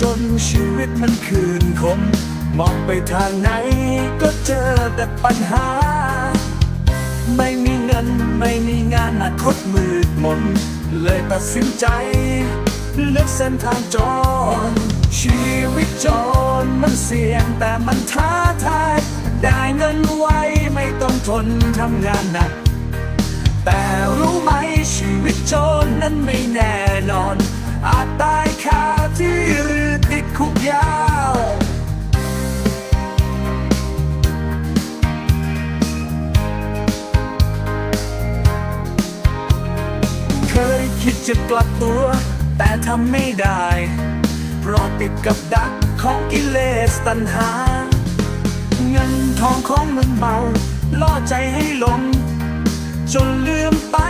จนชีวิตมันคืนคม มองไปทางไหนก็เจอแต่ปัญหา ไม่มีเงินไม่มีงานอนาคตมืดมน เลยตัดสินใจเลือกเส้นทางจร ชีวิตจรมันเสี่ยงแต่มันท้าทาย ได้เงินไวไม่ต้องทนทำงานหนัก แต่รู้ไหมชีวิตจรนั้นไม่แน่ เคยคิดจะกลับตัว แต่ทำไม่ได้ เพราะติดกับดักของกิเลสตัณหา เงินทองของมันเมา ล่อใจให้หลง จนลืมไปว่า